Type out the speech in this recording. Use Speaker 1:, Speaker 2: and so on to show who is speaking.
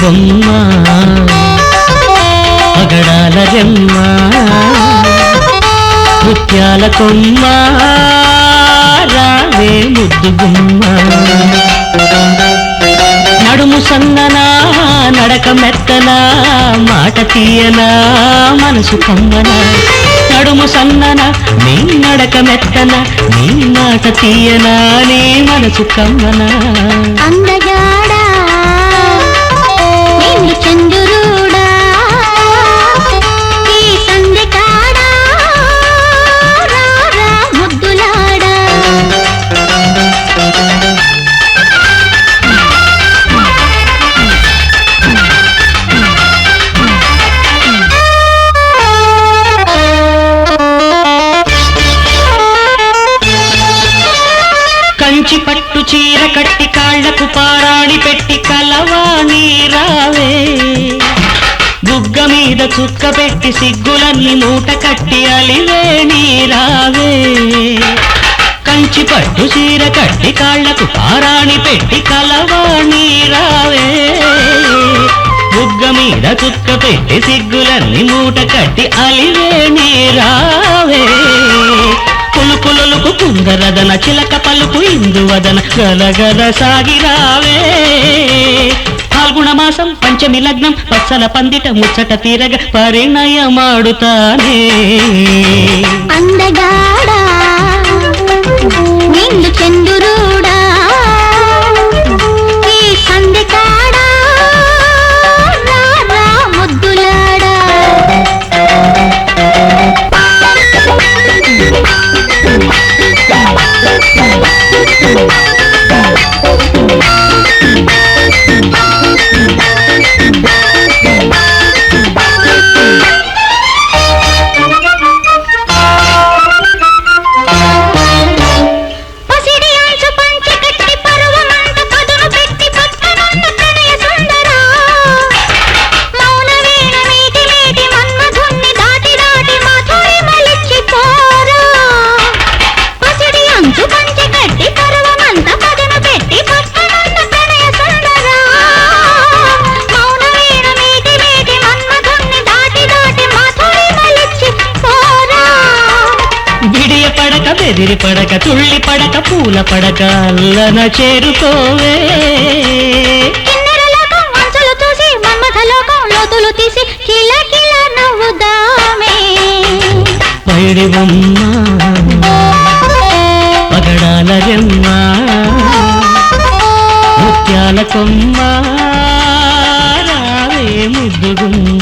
Speaker 1: బొమ్మ పగడాల జమ్మ ముత్యాల కొమ్మ రావే ముద్దు గుమ్మ. నడుము సన్ననా నడక మెత్తనా మాట తీయనా మనసు కమ్మనా. నడుము సన్నన నీ నడక మెత్తన నీ మాట తీయనా నీ మనసు కమ్మనా. కాళ్ళకు పారాణి పెట్టి కలవా నీరావే బుగ్గ మీద చుక్క పెట్టి సిగ్గులన్నీ మూట కట్టి అలివే నీరావే కంచి పట్టు చీర కట్టి కాళ్ళకు పారాణి పెట్టి కలవా నీరావే బుగ్గ మీద చుక్క పెట్టి సిగ్గులన్నీ మూట కట్టి అలివే నీరా కులుకులుకు కుందరదన చిలక పలుకు ఇందువదన గలగల సాగిరావే ఫాల్గుణ మాసం పంచమి లగ్నం పచ్చల పందిట ముచ్చట తీరగ పరిణయమాడుతానే. బెదిరి పడక తుళ్ళి పడక పూల పడక అల్లన చేరుకోవే. పగడాల రెమ్మ ముత్యాల కొమ్మ రావే ముద్దుగుమ్మ